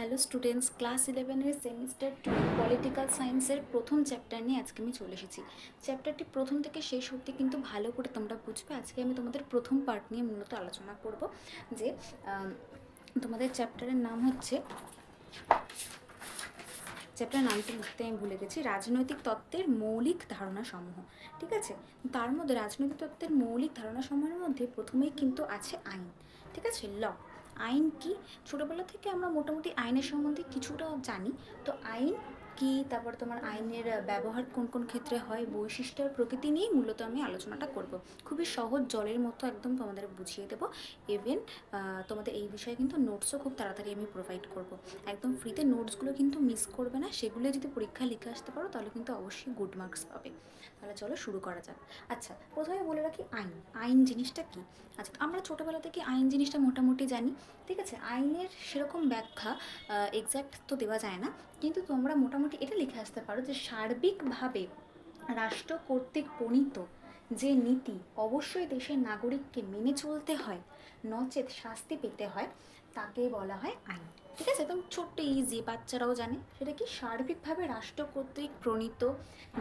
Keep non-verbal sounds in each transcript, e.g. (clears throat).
Hello students class ইলেভেনের semester two political সায়েন্সের প্রথম চ্যাপ্টার নিয়ে আজকে আমি চলে এসেছি। চ্যাপ্টারটি প্রথম থেকে শেষ অবধি কিন্তু ভালো করে তোমরা বুঝবে। আজকে আমি তোমাদের প্রথম পার্ট নিয়ে মূলত আলোচনা করব যে তোমাদের চ্যাপ্টারের নাম হচ্ছে চ্যাপ্টার নামটি লিখতে আমি ভুলে গেছি, রাজনৈতিক তত্ত্বের মৌলিক ধারণা সমূহ। ঠিক আছে? তার মধ্যে রাজনৈতিক তত্ত্বের মৌলিক ধারণা সমূহের মধ্যে প্রথমেই কিন্তু আছে আইন। ঠিক আছে? ল। আইন কি? ছোটোবেলা থেকে আমরা মোটামুটি আইনের সম্বন্ধে কিছুটা জানি। তো আইন কি, তারপর তোমার আইনের ব্যবহার কোন কোন ক্ষেত্রে হয় বৈশিষ্ট্য আর প্রকৃতি নিয়েই মূলত আমি আলোচনাটা করব। খুবই সহজ জলের মতো একদম তোমাদের বুঝিয়ে দেবো। ইভেন তোমাদের এই বিষয়ে কিন্তু নোটসও খুব তাড়াতাড়ি আমি প্রোভাইড করব। একদম ফ্রিতে নোটসগুলো কিন্তু মিস করবে না। সেগুলো যদি পরীক্ষা লিখে আসতে পারো, তাহলে কিন্তু অবশ্যই গুড মার্কস পাবে। তাহলে চলো শুরু করা যাক। আচ্ছা প্রথমে বলে রাখি আইন। আইন জিনিসটা কি? আচ্ছা আমরা ছোটোবেলা থেকে আইন জিনিসটা মোটামুটি জানি, ঠিক আছে? আইনের সেরকম ব্যাখ্যা এক্স্যাক্ট তো দেওয়া যায় না। কিন্তু তোমরা মোটামুটি এটা লিখে আসতে পারো যে সার্বিকভাবে রাষ্ট্র কর্তৃক প্রণীত যে নীতি অবশ্যই দেশের নাগরিককে মেনে চলতে হয়, নচেত শাস্তি পেতে হয়, তাকে বলা হয় আইন। ঠিক আছে? একদম ছোট্ট ইজি বাচ্চারাও জানে। সেটা কি? সার্বিকভাবে রাষ্ট্র কর্তৃক প্রণীত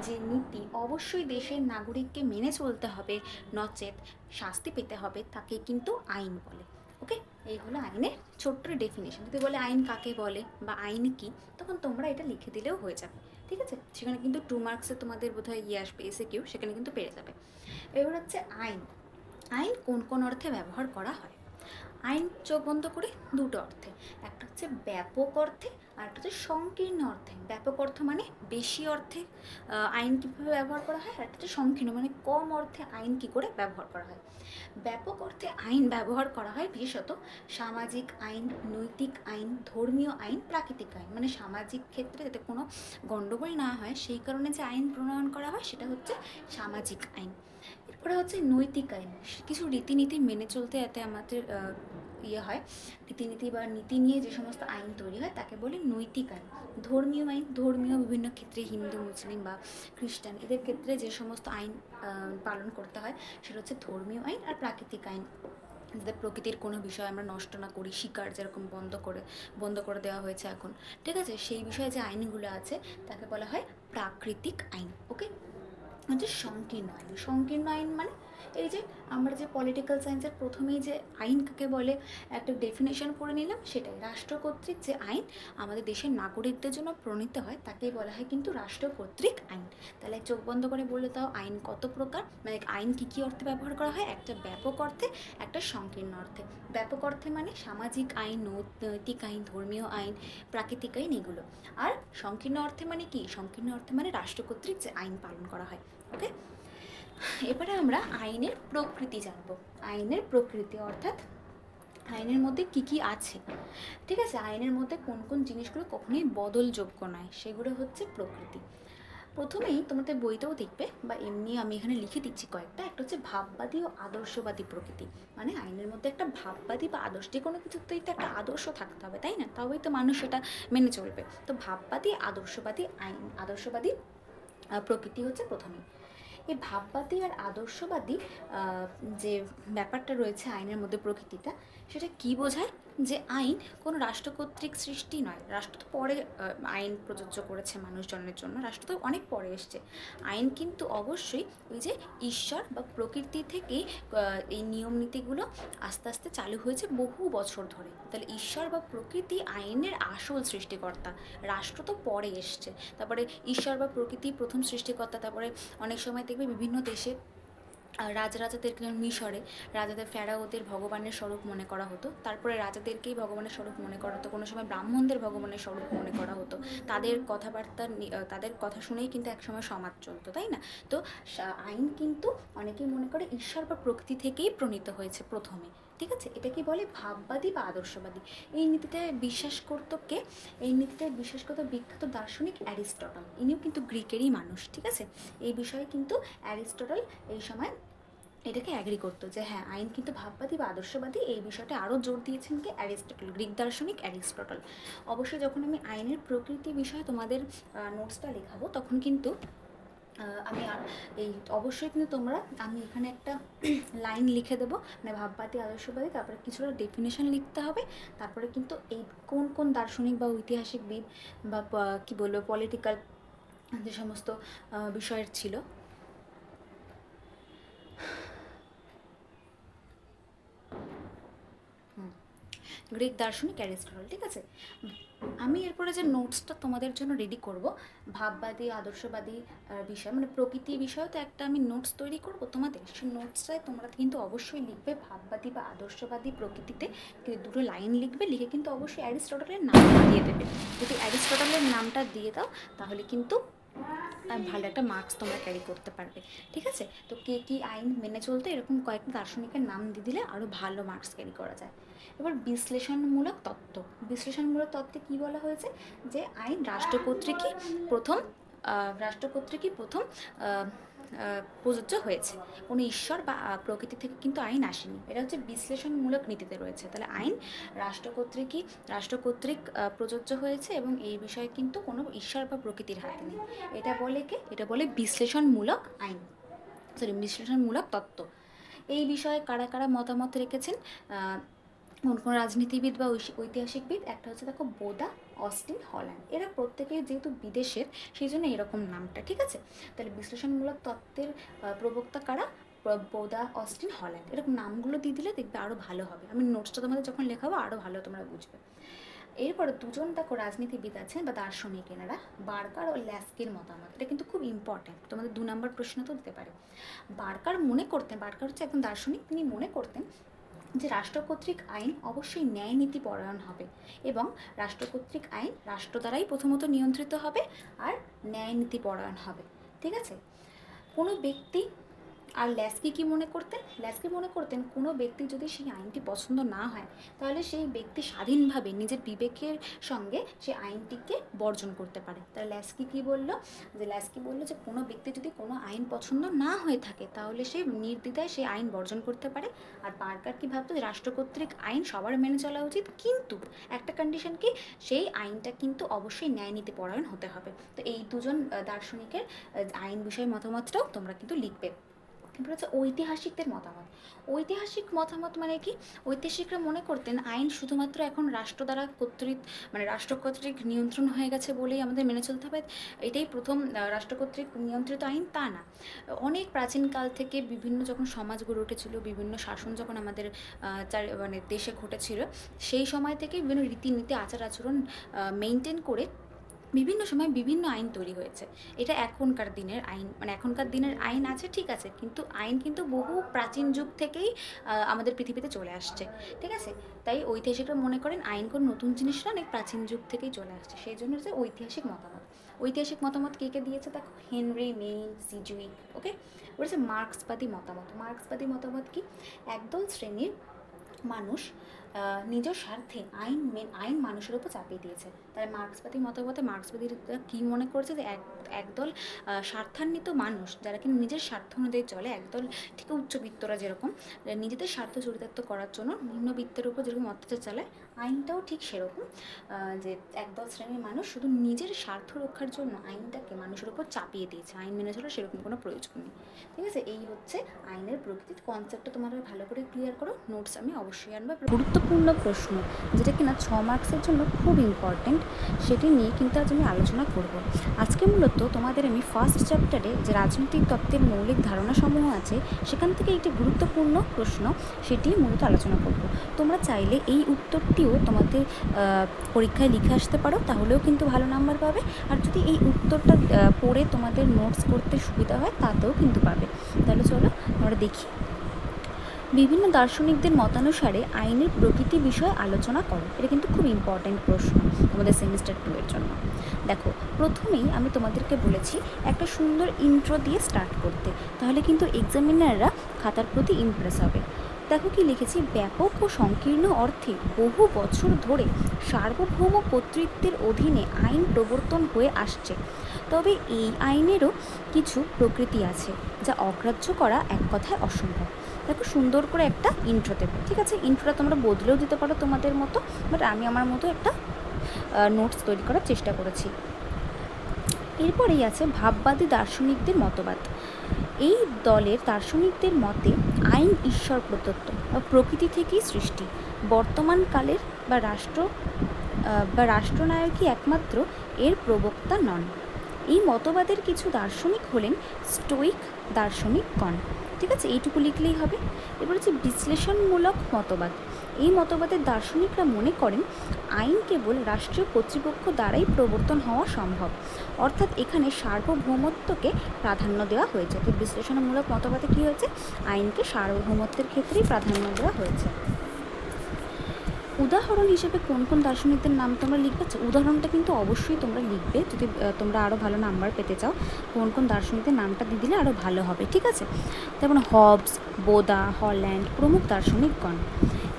যে নীতি অবশ্যই দেশের নাগরিককে মেনে চলতে হবে, নচেত শাস্তি পেতে হবে, তাকে কিন্তু আইন বলে। ওকে এই হলো আইনের ছোট্ট ডেফিনেশন যদি বলে আইন কাকে বলে বা আইন কি, তখন তোমরা এটা লিখে দিলেও হয়ে যাবে। ঠিক আছে? সেখানে কিন্তু টু মার্কসে তোমাদের বোধহয় ইয়ে আসবে এসে কেউ সেখানে কিন্তু পেরে যাবে। এবার হচ্ছে আইন। আইন কোন কোন অর্থে ব্যবহার করা হয়? আইন চোখ বন্ধ করে দুটো অর্থে। একটা হচ্ছে ব্যাপক অর্থে আর একটা হচ্ছে সংকীর্ণ অর্থে, ব্যাপক অর্থ মানে বেশি অর্থে আইন কীভাবে ব্যবহার করা হয় আর একটা হচ্ছে সংকীর্ণ মানে কম অর্থে আইন কী করে ব্যবহার করা হয়। ব্যাপক অর্থে আইন ব্যবহার করা হয় বিশেষত সামাজিক আইন, নৈতিক আইন, ধর্মীয় আইন, প্রাকৃতিক আইন। মানে সামাজিক ক্ষেত্রে যাতে কোনো গণ্ডগোল না হয়, সেই কারণে যে আইন প্রণয়ন করা হয় সেটা হচ্ছে সামাজিক আইন। এরপরে হচ্ছে নৈতিক আইন। কিছু রীতিনীতি মেনে চলতে যাতে আমাদের ইয়ে হয়। রীতিনীতি বা নীতি নিয়ে যে সমস্ত আইন তৈরি হয়, তাকে বলি নৈতিক আইন। ধর্মীয় আইন, ধর্মীয় বিভিন্ন ক্ষেত্রে হিন্দু, মুসলিম বা খ্রিস্টান, এদের ক্ষেত্রে যে সমস্ত আইন পালন করতে হয়, সেটা হচ্ছে ধর্মীয় আইন আর প্রাকৃতিক আইন। যাতে প্রকৃতির কোনো বিষয় আমরা নষ্ট না করি, শিকার যেরকম বন্ধ করে বন্ধ করে দেওয়া হয়েছে এখন। ঠিক আছে? সেই বিষয়ে যে আইনগুলো আছে, তাকে বলা হয় প্রাকৃতিক আইন ওকে হচ্ছে সংকীর্ণ আইন। সংকীর্ণ আইন মানে এই যে আমরা যে পলিটিক্যাল সায়েন্সের প্রথমেই যে আইন কাকে বলে, একটা ডেফিনেশন পড়ে নিলাম, সেটাই। রাষ্ট্র কর্তৃক যে আইন আমাদের দেশের নাগরিকদের জন্য প্রণীত হয়, তাকেই বলা হয় কিন্তু রাষ্ট্র কর্তৃক আইন। তাহলে চোখ বন্ধ করে বলে তাও আইন কত প্রকার? মানে আইন কী কী অর্থে ব্যবহার করা হয়? একটা ব্যাপক অর্থে, একটা সংকীর্ণ অর্থে। ব্যাপক অর্থে মানে সামাজিক আইন, নৈতিক আইন, ধর্মীয় আইন, প্রাকৃতিক আইন, এগুলো। আর সংকীর্ণ অর্থে মানে কি? সংকীর্ণ অর্থে মানে রাষ্ট্র কর্তৃক যে আইন পালন করা হয়। ওকে এবারে আমরা আইনের প্রকৃতি জানব। আইনের প্রকৃতি অর্থাৎ আইনের মধ্যে কি কি আছে? ঠিক আছে? আইনের মধ্যে কোন কোন জিনিসগুলো কখনোই বদলযোগ্য নয়, সেগুলো হচ্ছে প্রকৃতি। প্রথমেই তোমাদের বইতেও দেখবে বা এমনি আমি এখানে লিখে দিচ্ছি কয়েকটা। একটা হচ্ছে ভাববাদী ও আদর্শবাদী প্রকৃতি। মানে আইনের মধ্যে একটা ভাববাদী বা আদর্শ যে কোনো কিছুতেই তো একটা আদর্শ থাকতে হবে, তাই না? তবেই তো মানুষ সেটা মেনে চলবে। তো ভাববাদী, আদর্শবাদী, আইন, আদর্শবাদী প্রকৃতি হচ্ছে প্রথমেই। এই ভাববাদী আর আদর্শবাদী যে ব্যাপারটা রয়েছে আইনের মধ্যে প্রকৃতিটা সেটা কি বোঝায়? যে আইন কোনো রাষ্ট্র কর্তৃক সৃষ্টি নয়। রাষ্ট্র তো পরে আইন প্রযোজ্য করেছে মানুষজনের জন্য। রাষ্ট্র তো অনেক পরে এসছে। আইন কিন্তু অবশ্যই ওই যে ঈশ্বর বা প্রকৃতি থেকেই এই নিয়ম নীতিগুলো আস্তে আস্তে চালু হয়েছে বহু বছর ধরে। তাহলে ঈশ্বর বা প্রকৃতি আইনের আসল সৃষ্টিকর্তা। রাষ্ট্র তো পরে এসছে। তারপরে ঈশ্বর বা প্রকৃতি প্রথম সৃষ্টিকর্তা। তারপরে অনেক সময় দেখবে বিভিন্ন দেশে রাজরাজাদেরকে মিশরে, রাজাদের ফেরাওদের ভগবানের স্বরূপ মনে করা হতো। তারপরে রাজাদেরকেই ভগবানের স্বরূপ মনে করা হতো। কোনো সময় ব্রাহ্মণদের ভগবানের স্বরূপ মনে করা হতো। তাদের কথাবার্তা তাদের কথা শুনেই কিন্তু একসময় সমাজ চলতো, তাই না? তো আইন কিন্তু অনেকেই মনে করে ঈশ্বর বা প্রকৃতি থেকেই প্রণীত হয়েছে প্রথমে, ঠিক আছে? এটা কি বলে ভাববাদী বা আদর্শবাদী। এই নীতিতে বিশ্বাস করতো কে? এই নীতিতে বিশ্বাস করতো বিখ্যাত দার্শনিক অ্যারিস্টটল। ইনিও কিন্তু গ্রিকেরই মানুষ, ঠিক আছে? এই বিষয়ে কিন্তু অ্যারিস্টটল এই সময় এটাকে অ্যাগ্রি করতো যে হ্যাঁ আইন কিন্তু ভাববাদী বা আদর্শবাদী, এই বিষয়টা আরও জোর দিয়েছেন কি অ্যারিস্টটল, গ্রিক দার্শনিক অ্যারিস্টটল। অবশ্যই যখন আমি আইনের প্রকৃতি বিষয়ে তোমাদের নোটসটা লেখাবো, তখন কিন্তু আমি আর এই অবশ্যই কিন্তু তোমরা, আমি এখানে একটা (clears throat) লাইন লিখে দেবো মানে ভাববাদী, আদর্শবাদী, তারপরে কিছুটা ডেফিনেশন লিখতে হবে, তারপরে কিন্তু এই কোন কোন দার্শনিক বা ঐতিহাসিকবিদ বা কি বলব পলিটিক্যাল যে সমস্ত বিষয়ের ছিল গ্রিক দার্শনিক অ্যারিস্টটল, ঠিক আছে? আমি এরপরে যে নোটসটা তোমাদের জন্য রেডি করব, ভাববাদী, আদর্শবাদী বিষয় মানে প্রকৃতি বিষয়ে তো একটা আমি নোটস তৈরি করব তোমাদের। সেই নোটসটায় তোমরা কিন্তু অবশ্যই লিখবে ভাববাদী বা আদর্শবাদী প্রকৃতিতে। দুটো লাইন লিখবে, লিখে কিন্তু অবশ্যই অ্যারিস্টটলের নামটা দিয়ে দেবে। যদি অ্যারিস্টটলের নামটা দিয়ে দাও, তাহলে কিন্তু ভালো একটা মার্কস তোমরা ক্যারি করতে পারবে। ঠিক আছে? তো কে কী আইন মেনে চলতে এরকম কয়েকটা দার্শনিকের নাম দিয়ে দিলে আরও ভালো মার্কস ক্যারি করা যায়। এবার বিশ্লেষণমূলক তত্ত্ব। বিশ্লেষণমূলক তত্ত্বে কী বলা হয়েছে? যে আইন রাষ্ট্র কর্তৃকই প্রথম রাষ্ট্র কর্তৃকই প্রথম প্রযোজ্য হয়েছে। কোনো ঈশ্বর বা প্রকৃতি থেকে কিন্তু আইন আসেনি। এটা হচ্ছে বিশ্লেষণমূলক নীতিতে রয়েছে। তাহলে আইন রাষ্ট্র কর্তৃকই রাষ্ট্র কর্তৃক প্রযোজ্য হয়েছে এবং এই বিষয়ে কিন্তু কোনো ঈশ্বর বা প্রকৃতির হাতে নেই। এটা বলে কে? এটা বলে বিশ্লেষণমূলক আইন। সরি, বিশ্লেষণমূলক তত্ত্ব। এই বিষয়ে কারা কারা মতামত রেখেছেন? কোন কোন রাজনীতিবিদ বা ঐতিহাসিকবিদ, একটা হচ্ছে দেখো বোদা, অস্টিন হল্যান্ড। এরা প্রত্যেকেই যেহেতু বিদেশের, সেই জন্য এরকম নামটা, ঠিক আছে? তাহলে বিশ্লেষণমূলক তত্ত্বের প্রবক্তা কারা? বোদা, অস্টিন হল্যান্ড। এরকম নামগুলো দিয়ে দিলে দেখবে আরও ভালো হবে। আমি নোটসটা তোমাদের যখন লেখাবো আরও ভালো তোমরা বুঝবে। এরপরে দুজন দেখো রাজনীতিবিদ আছেন বা দার্শনিক এনারা, বার্কার ও ল্যাস্কির মতামত। এটা কিন্তু খুব ইম্পর্ট্যান্ট তোমাদের দু নম্বর প্রশ্ন তো দিতে পারে। বার্কার মনে করতেন, বার্কার হচ্ছে একজন দার্শনিক, তিনি মনে করতেন যে রাষ্ট্র কর্তৃক আইন অবশ্যই ন্যায় নীতি পরায়ণ হবে এবং রাষ্ট্র কর্তৃক আইন রাষ্ট্র দ্বারাই প্রথমত নিয়ন্ত্রিত হবে আর ন্যায় নীতি পরায়ণ হবে। ঠিক আছে? কোনো ব্যক্তি আর ল্যাস্কি কি মনে করতেন? ল্যাস্কি মনে করতেন কোনো ব্যক্তি যদি সেই আইনটি পছন্দ না হয়, তাহলে সেই ব্যক্তি স্বাধীনভাবে নিজের বিবেকের সঙ্গে সেই আইনটিকে বর্জন করতে পারে। তাহলে ল্যাস্কি কি বলল? যে ল্যাস্কি বলল যে কোনো ব্যক্তি যদি কোনো আইন পছন্দ না হয়ে থাকে, তাহলে সে নির্দ্বিধায় সেই আইন বর্জন করতে পারে। আর বার্কার কি ভাবতো যে রাষ্ট্র কর্তৃক আইন সবার মেনে চলা উচিত? কিন্তু একটা কন্ডিশন কি? সেই আইনটা কিন্তু অবশ্যই ন্যায় নীতি পরায়ণ হতে হবে। তো এই দুজন দার্শনিকের আইন বিষয়ে মতামতটাও তোমরা কিন্তু লিখবে। এরপর হচ্ছে ঐতিহাসিকদের মতামত। ঐতিহাসিক মতামত মানে কি? ঐতিহাসিকরা মনে করতেন আইন শুধুমাত্র এখন রাষ্ট্র দ্বারা কর্তৃক মানে রাষ্ট্র কর্তৃক নিয়ন্ত্রণ হয়ে গেছে বলেই আমাদের মেনে চলতে হবে। এটাই প্রথম রাষ্ট্র কর্তৃক নিয়ন্ত্রিত আইন, তা না। অনেক প্রাচীনকাল থেকে বিভিন্ন যখন সমাজ গড়ে উঠেছিল, বিভিন্ন শাসন যখন আমাদের মানে দেশে ঘটেছিল, সেই সময় থেকে বিভিন্ন রীতিনীতি, আচার আচরণ মেনটেন করে বিভিন্ন সময় বিভিন্ন আইন তৈরি হয়েছে। এটা এখনকার দিনের আইন মানে এখনকার দিনের আইন আছে, ঠিক আছে, কিন্তু আইন কিন্তু বহু প্রাচীন যুগ থেকেই আমাদের পৃথিবীতে চলে আসছে, ঠিক আছে? তাই ঐতিহাসিকরা মনে করেন আইন কোনো নতুন জিনিস না, অনেক প্রাচীন যুগ থেকেই চলে আসছে, সেই জন্য হচ্ছে ঐতিহাসিক মতামত। ঐতিহাসিক মতামত কে কে দিয়েছে? দেখো, হেনরি, মেইন, সিজুইক, ওকে? ওটা হচ্ছে মার্ক্সবাদী মতামত। মার্ক্সবাদী মতামত কি? একদল শ্রেণির মানুষ নিজের নিজ স্বার্থে আইন মেন, আইন মানুষের উপর চাপিয়ে দিয়েছে। তাই মার্ক্সবাদী মতামতে মার্ক্সবাদীরা কী মনে করছে যে এক, একদল স্বার্থান্বিত মানুষ যারা কি নিজের স্বার্থ অনুযায়ী চলে, একদল ঠিক উচ্চবিত্তরা যেরকম, নিজেদের স্বার্থ চরিতার্থ করার জন্য নিম্নবিত্তের উপর যেরকম অত্যাচার চালায় আইনটাও ঠিক সেরকম যে একদল শ্রেণির মানুষ শুধু নিজের স্বার্থ রক্ষার জন্য আইনটাকে মানুষের উপর চাপিয়ে দিয়েছে। আইন মেনে চলার সেরকম কোনো প্রয়োজন নেই। ঠিক আছে? এই হচ্ছে আইনের প্রকৃতির কনসেপ্টটা তোমরা ভালো করে ক্লিয়ার করো। নোটস আমি অবশ্যই আনব। গুরুত্বপূর্ণ প্রশ্ন, যেটা কিনা ছ মার্কসের জন্য খুব ইম্পর্ট্যান্ট সেটি নিয়ে কিন্তু আজ আমি আলোচনা করব। আজকে মূলত তোমাদের আমি ফার্স্ট চ্যাপ্টারে যে রাজনৈতিক তত্ত্বের মৌলিক ধারণাসমূহ আছে, সেখান থেকে একটি গুরুত্বপূর্ণ প্রশ্ন সেটি মূলত আলোচনা করব। তোমরা চাইলে এই উত্তরটিও তোমাদের পরীক্ষায় লিখে আসতে পারো, তাহলেও কিন্তু ভালো নাম্বার পাবে। আর যদি এই উত্তরটা পড়ে তোমাদের নোটস করতে সুবিধা হয়, তাতেও কিন্তু পাবে। তাহলে চলো আমরা দেখি। বিভিন্ন দার্শনিকদের মতানুসারে আইনের প্রকৃতি বিষয়ে আলোচনা করো। এটা কিন্তু খুব ইম্পর্ট্যান্ট প্রশ্ন তোমাদের সেমিস্টার টু এর জন্য। দেখো, প্রথমেই আমি তোমাদেরকে বলেছি, একটা সুন্দর ইন্ট্রো দিয়ে স্টার্ট করতে। তাহলে কিন্তু এক্সামিনাররা খাতার প্রতি ইমপ্রেস হবে। দেখো কি লিখেছি ব্যাপক ও সংকীর্ণ অর্থে বহু বছর ধরে সার্বভৌম কর্তৃত্বের অধীনে আইন প্রবর্তন হয়ে আসছে। তবে এই আইনেরও কিছু প্রকৃতি আছে, যা অগ্রাহ্য করা এক কথায় অসম্ভব। দেখো সুন্দর করে একটা ইন্ট্রো দেবে, ঠিক আছে? ইন্ট্রোটা তোমরা বদলেও দিতে পারো তোমাদের মতো বাট আমি আমার মতো একটা নোটস তৈরি করার চেষ্টা করেছি। এরপরেই আছে ভাববাদী দার্শনিকদের মতবাদ। এই দলের দার্শনিকদের মতে, আইন ঈশ্বর প্রদত্ত বা প্রকৃতি থেকেই সৃষ্টি। বর্তমান কালের বা রাষ্ট্র বা রাষ্ট্রনায়কই একমাত্র এর প্রবক্তা নন। এই মতবাদের কিছু দার্শনিক হলেন স্টোইক দার্শনিকগণ ঠিক আছে? এইটুকু লিখলেই হবে। এবার হচ্ছে বিশ্লেষণমূলক মতবাদ। এই মতবাদের দার্শনিকরা মনে করেন, আইন কেবল রাষ্ট্রীয় কর্তৃপক্ষ দ্বারাই প্রবর্তন হওয়া সম্ভব। অর্থাৎ এখানে সার্বভৌমত্বকে প্রাধান্য দেওয়া হয়েছে। তো বিশ্লেষণমূলক মতবাদে কী হয়েছে? আইনকে সার্বভৌমত্বের ক্ষেত্রেই প্রাধান্য দেওয়া হয়েছে। উদাহরণ হিসেবে কোন কোন দার্শনিকদের নাম তোমরা লিখবে? আচ্ছা, উদাহরণটা কিন্তু অবশ্যই তোমরা লিখবে। যদি তোমরা আরও ভালো নাম্বার পেতে চাও কোন কোন দার্শনিকদের নামটা দিয়ে দিলে আরও ভালো হবে ঠিক আছে? যেমন হবস বোদা হল্যান্ড প্রমুখ দার্শনিকগণ।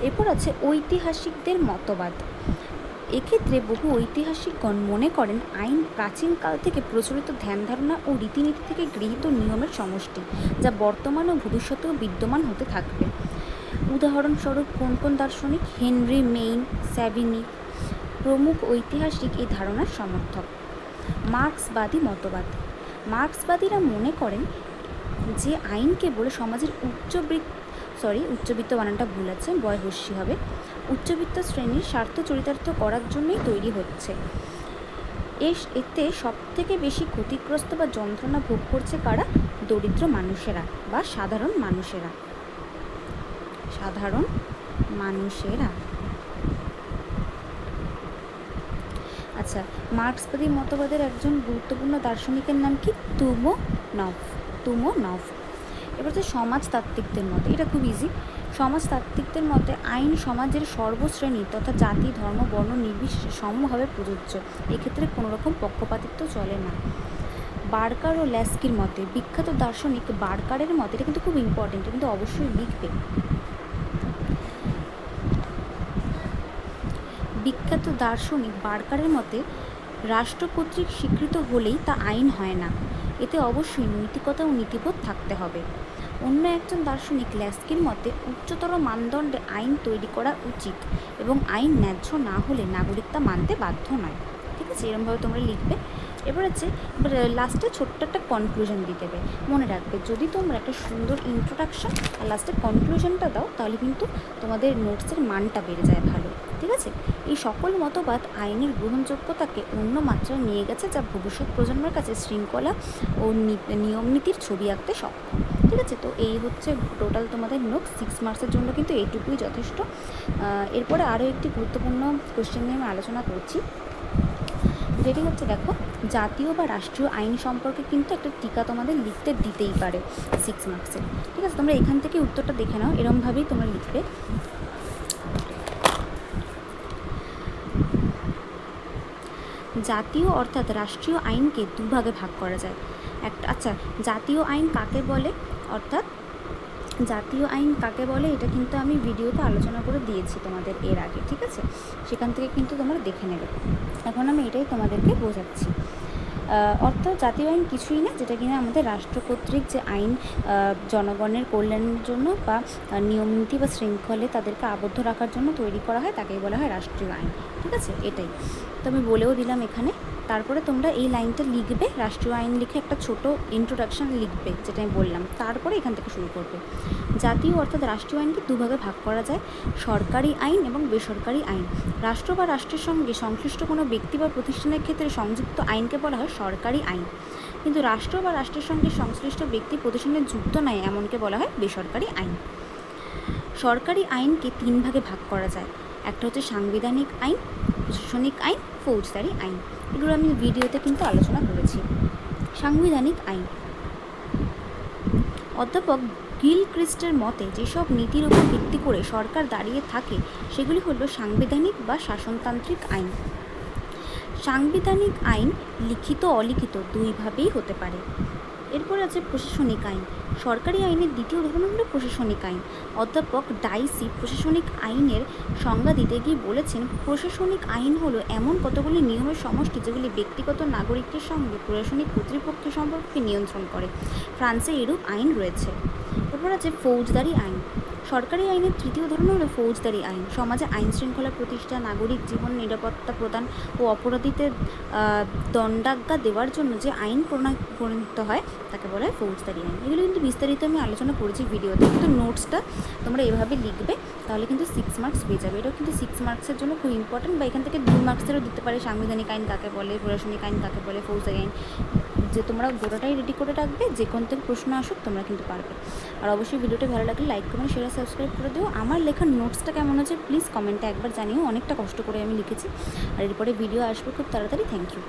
এরপর আছে ঐতিহাসিকদের মতবাদ। এক্ষেত্রে বহু ঐতিহাসিকগণ মনে করেন আইন প্রাচীনকাল থেকে প্রচলিত ধ্যান ধারণা ও রীতিনীতি থেকে গৃহীত নিয়মের সমষ্টি যা বর্তমান ও ভবিষ্যতেও বিদ্যমান হতে থাকবে। উদাহরণস্বরূপ কোন কোন দার্শনিক? হেনরি, মেইন, স্যাভিনি প্রমুখ ঐতিহাসিক এই ধারণার সমর্থক। মার্ক্সবাদী মতবাদ। মার্ক্সবাদীরা মনে করেন যে আইন কেবল সমাজের উচ্চবৃত্ত সরি উচ্চবিত্ত বানানটা ভুল আছে বয়হস্যি হবে। উচ্চবিত্ত শ্রেণির স্বার্থ চরিতার্থ করার জন্যই তৈরি হচ্ছে। এস, এতে সবথেকে বেশি ক্ষতিগ্রস্ত বা যন্ত্রণা ভোগ করছে কারা? দরিদ্র মানুষেরা বা সাধারণ মানুষেরা। সাধারণ মানুষেরা। আচ্ছা মার্ক্সবাদী মতবাদের একজন গুরুত্বপূর্ণ দার্শনিকের নাম কি? তুমো নভ তুমো নভ এবার হচ্ছে সমাজতাত্ত্বিকদের মতে, এটা খুব ইজি সমাজতাত্ত্বিকদের মতে আইন সমাজের সর্বশ্রেণী তথা জাতি, ধর্ম, বর্ণ নির্বিশেষে সমভাবে প্রযোজ্য। এক্ষেত্রে কোনো রকম পক্ষপাতিত্ব চলে না। বার্কার ও ল্যাস্কির মতে, বিখ্যাত দার্শনিক বার্কারের মতে, এটা কিন্তু খুব ইম্পর্টেন্ট কিন্তু অবশ্যই লিখবে। বিখ্যাত দার্শনিক বার্কারের মতে রাষ্ট্র কর্তৃক স্বীকৃত হলেই তা আইন হয় না। এতে অবশ্যই নৈতিকতা ও নীতিবোধ থাকতে হবে। অন্য একজন দার্শনিক ল্যাস্কির মতে, উচ্চতর মানদণ্ডে আইন তৈরি করা উচিত এবং আইন ন্যায্য না হলে নাগরিক তা মানতে বাধ্য নয়। ঠিক আছে? এরমভাবে তোমরা লিখবে। এবার হচ্ছে লাস্টে ছোট্ট একটা কনক্লুশন দিয়ে দেবে। মনে রাখবে, যদি তোমরা একটা সুন্দর ইন্ট্রোডাকশন আর লাস্টে কনক্লুশনটা দাও, তাহলে কিন্তু তোমাদের নোটসের মানটা বেড়ে যায় ভালো। সকল মতবাদ আইনের গ্রহণযোগ্যতাকে অন্য মাত্রায় নিয়ে গেছে যা ভবিষ্যৎ প্রজন্মের কাছে শৃঙ্খলা ও নিয়ম নীতির ছবি আঁকতে সক্ষম। ঠিক আছে? তো এই হচ্ছে টোটাল তোমাদের নোট সিক্স মার্কসের জন্য কিন্তু এইটুকুই যথেষ্ট। এরপরে আরও একটি গুরুত্বপূর্ণ কোশ্চেন নিয়ে আমি আলোচনা করছি। যেটি হচ্ছে দেখো, জাতীয় বা রাষ্ট্রীয় আইন সম্পর্কে কিন্তু একটা টিকা তোমাদের লিখতে দিতেই পারে সিক্স মার্কসের ঠিক আছে? তোমরা এখান থেকে উত্তরটা দেখে নাও, এরমভাবেই তোমরা লিখবে। জাতীয় অর্থাৎ রাষ্ট্রীয় আইনকে দুভাগে ভাগ করা যায়। একটা আচ্ছা জাতীয় আইন কাকে বলে? অর্থাৎ জাতীয় আইন কাকে বলে? এটা কিন্তু আমি ভিডিওতে আলোচনা করে দিয়েছি তোমাদের এর আগে, ঠিক আছে? সেখান থেকে কিন্তু তোমরা দেখে নেবে। এখন আমি এটাই তোমাদেরকে বোঝাচ্ছি। অর্থাৎ জাতীয় আইন কিছুই না, যেটা কিনা আমাদের রাষ্ট্র কর্তৃক যে আইন জনগণের কল্যাণের জন্য বা নিয়ম নীতি বা শৃঙ্খলে তাদেরকে আবদ্ধ রাখার জন্য তৈরি করা হয়, তাকেই বলা হয় রাষ্ট্রীয় আইন। ঠিক আছে? এটাই। তো আমি বলেও দিলাম এখানে। তারপরে তোমরা এই লাইনটা লিখবে, রাষ্ট্রীয় আইন লিখে একটা ছোট ইন্ট্রোডাকশন লিখবে, যেটা আমি বললাম। তারপরে এখান থেকে শুরু করবে। জাতীয় অর্থাৎ রাষ্ট্রীয় আইনকে দুভাগে ভাগ করা যায়, সরকারি আইন এবং বেসরকারি আইন। রাষ্ট্র বা রাষ্ট্রের সঙ্গে সংশ্লিষ্ট কোনো ব্যক্তি বা প্রতিষ্ঠানের ক্ষেত্রে সংযুক্ত আইনকে বলা হয় সরকারি আইন। কিন্তু রাষ্ট্র বা রাষ্ট্রের সঙ্গে সংশ্লিষ্ট ব্যক্তি প্রতিষ্ঠানের যুক্ত নয় এমনকে বলা হয় বেসরকারি আইন। সরকারি আইনকে তিন ভাগে ভাগ করা যায়। একটা হচ্ছে সাংবিধানিক আইন, প্রশাসনিক আইন, ফৌজদারি আইন। এগুলো আমি ভিডিওতে কিন্তু আলোচনা করেছি। সাংবিধানিক আইন। অধ্যাপক গিল ক্রিস্টের মতে, যেসব নীতির উপর ভিত্তি করে সরকার দাঁড়িয়ে থাকে, সেগুলি হলো সাংবিধানিক বা শাসনতান্ত্রিক আইন। সাংবিধানিক আইন লিখিত অলিখিত দুইভাবেই হতে পারে। এরপর আছে প্রশাসনিক আইন। সরকারি আইনের দ্বিতীয় উদাহরণ হলো প্রশাসনিক আইন। অধ্যাপক ডাইসি প্রশাসনিক আইনের সংজ্ঞা দিতে গিয়ে বলেছেন, প্রশাসনিক আইন হলো এমন কতগুলি নিয়মের সমষ্টি যেগুলি ব্যক্তিগত নাগরিকদের সঙ্গে প্রশাসনিক কর্তৃপক্ষের সম্পর্কে নিয়ন্ত্রণ করে। ফ্রান্সে এরূপ আইন রয়েছে। এরপর আছে ফৌজদারি আইন। সরকারি আইনের তৃতীয় ধরন হলো ফৌজদারি আইন। সমাজে আইন শৃঙ্খলা প্রতিষ্ঠা, নাগরিক জীবন নিরাপত্তা প্রদান ও অপরাধীদের দণ্ডাজ্ঞা দেওয়ার জন্য যে আইন প্রণীত হয়, তাকে বলা হয় ফৌজদারি আইন। এগুলো কিন্তু বিস্তারিত আমি আলোচনা করেছি ভিডিওতে। কিন্তু নোটসটা তোমরা এভাবে লিখবে, তাহলে কিন্তু সিক্স মার্কস পেয়ে যাবে। এটাও কিন্তু সিক্স মার্কসের জন্য খুব ইম্পর্টেন্ট বা এখান থেকে দুই মার্কসেরও দিতে পারে সাংবিধানিক আইন কাকে বলে, প্রশাসনিক আইন কাকে বলে, ফৌজদারি আইন। যে তোমরা গোটাটাই রেডি করে রাখবে যে কোন থেকে প্রশ্ন আসুক তোমরা কিন্তু পারবে। আর অবশ্যই ভিডিওটি ভালো লাগলে লাইক কমেন্ট শেয়ার সাবস্ক্রাইব করে দিও। আমার লেখা নোটসটা কেমন হচ্ছে প্লিজ কমেন্টে একবার জানিও, অনেকটা কষ্ট করে আমি লিখেছি। আর এরপরে ভিডিও আসবে, খুব তাড়াতাড়ি। Thank you